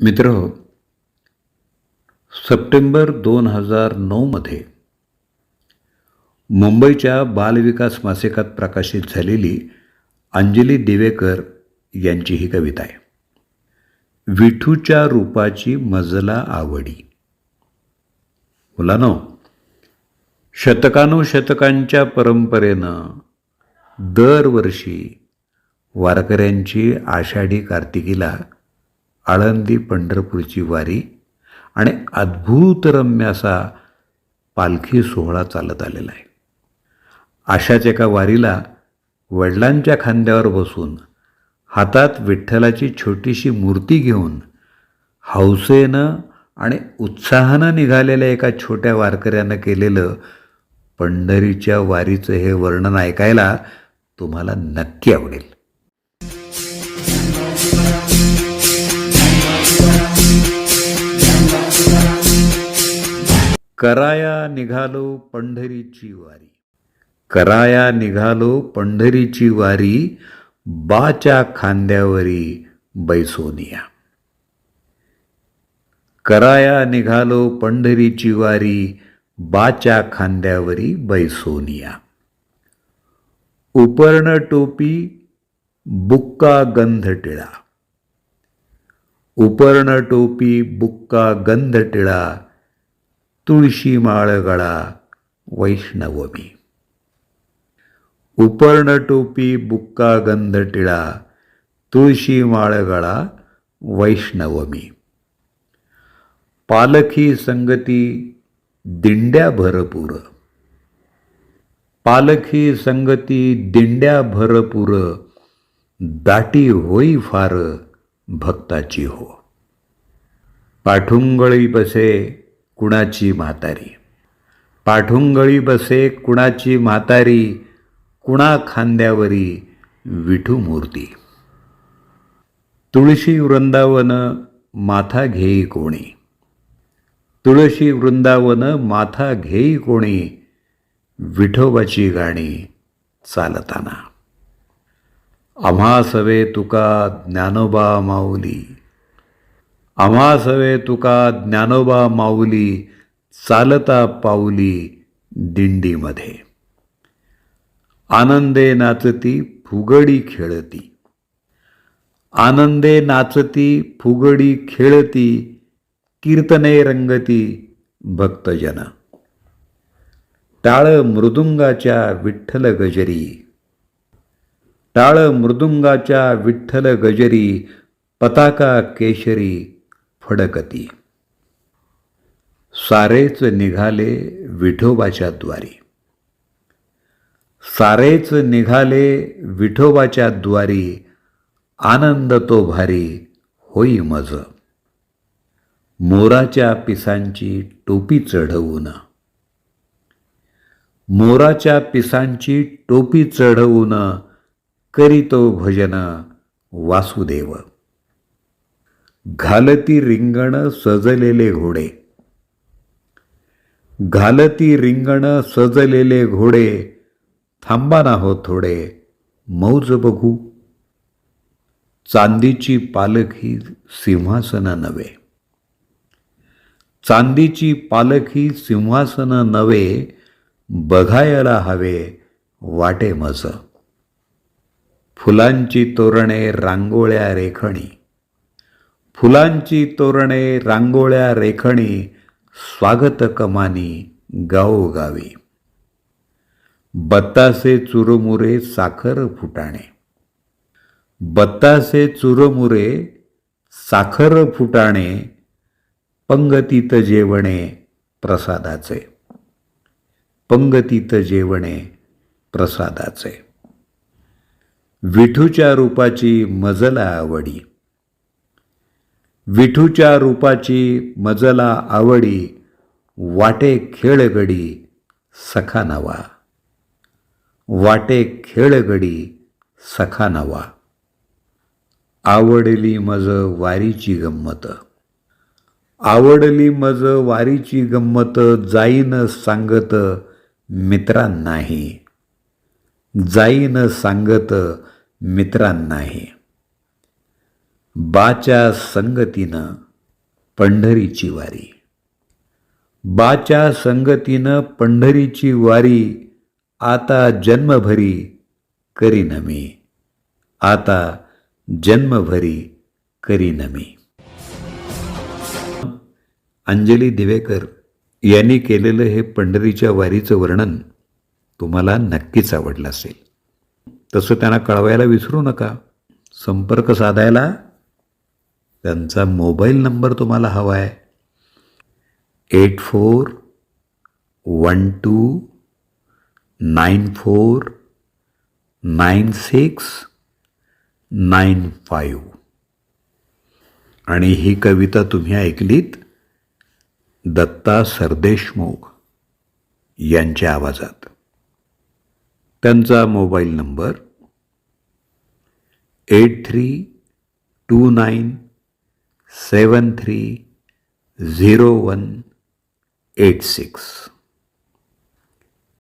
मित्र सप्टेंबर दोन हजार नऊमध्ये मुंबईच्या बालविकास मासिकात प्रकाशित झालेली अंजली दिवेकर यांची ही कविता आहे. विठूच्या रूपाची मजला आवडी. मुलानो शतकानुशतकांच्या परंपरेनं दरवर्षी वारकऱ्यांची आषाढी कार्तिकीला आळंदी पंढरपूरची वारी आणि अद्भुतरम्य असा पालखी सोहळा चालत आलेला आहे. अशाच एका वारीला वडिलांच्या खांद्यावर बसून हातात विठ्ठलाची छोटीशी मूर्ती घेऊन हौसेनं आणि उत्साहानं निघालेल्या एका छोट्या वारकऱ्यानं केलेलं पंढरीच्या वारीचं हे वर्णन ऐकायला तुम्हाला नक्की आवडेल. कराया निघालो पंढरीची वारी. कराया निघालो पंढरीची वारी बाच्या खांद्यावरी बैसोनिया. कराया निघालो पंढरीची वारी बाच्या खांद्यावरी बैसोनिया. उपर्ण टोपी बुक्का गंध टिळा. उपर्ण टोपी बुक्का गंध टिळा तुळशी माळगळा वैष्णवमी. उपर्ण टोपी बुक्का गंध टिळा तुळशी माळगळा वैष्णवमी. पालखी संगती दिंड्या भरपूर पालखी संगती दिंड्या भरपूर दाटी होई फार भक्ताची हो. पाठुंगळी बसे कुणाची म्हातारी? पाठुंगळी बसे कुणाची म्हातारी? कुणा खांद्यावरी विठू मूर्ती? तुळशी वृंदावन माथा घेई कोणी? तुळशी वृंदावन माथा घेई कोणी? विठोबाची गाणी चालताना. आम्हा सवे तुका ज्ञानोबा माऊली. आम्हा सवे तुका ज्ञानोबा माऊली चालता पाऊली दिंडीमध्ये. आनंदे नाचती फुगडी खेळती. आनंदे नाचती फुगडी खेळती कीर्तने रंगती भक्तजन. टाळ मृदुंगाच्या विठ्ठल गजरी. टाळ मृदुंगाच्या विठ्ठल गजरी पताका केशरी फडकती. सारेच निघाले विठोबाच्या द्वारी. सारेच निघाले विठोबाच्या द्वारी आनंद तो भारी होई मज. मोराच्या पिसांची टोपी चढवून. मोराच्या पिसांची टोपी चढवून करीतो भजन वासुदेव. घालती रिंगण सजलेले घोडे. घालती रिंगण सजलेले घोडे थांबा ना हो थोडे मौज बघू. चांदीची पालखी सिंहासन नव्हे. चांदीची पालखी सिंहासन नव्हे बघायला हवे वाटे मज फुलांची तोरणे रांगोळ्या रेखणी. फुलांची तोरणे रांगोळ्या रेखणी स्वागत कमानी गावोगावी बत्तासे चुरमुरे साखर फुटाणे. बत्तासे चुरमुरे साखर फुटाणे पंगतीत जेवणे प्रसादाचे. पंगतीत जेवणे प्रसादाचे. विठूच्या रूपाची मजला आवडी विठूच्या रूपाची मजला आवडी वाटे खेळगडी सखा नवा. वाटे खेळगडी सखा नवा. आवडली मज वारीची गंमत. आवडली मज वारीची गंमत जाईन सांगत मित्रांनाही. जाईन सांगत मित्रांनाही. बाच्या संगतीनं पंढरीची वारी. बाच्या संगतीनं पंढरीची वारी आता जन्मभरी करीन मी. आता जन्मभरी करीन मी. अंजली दिवेकर यांनी केलेलं हे पंढरीच्या वारीचं वर्णन तुम्हाला नक्कीच आवडलं असेल. तसं त्यांना कळवायला विसरू नका. संपर्क साधायला त्यांचा मोबाईल नंबर तुम्हाला हवा आहे. Eight four one two nine four nine six nine five. आणि ही कविता तुम्ही ऐकलीत दत्ता सरदेशमुख यांच्या आवाजात. त्यांचा mobile number eight three two nine seven three zero one eight six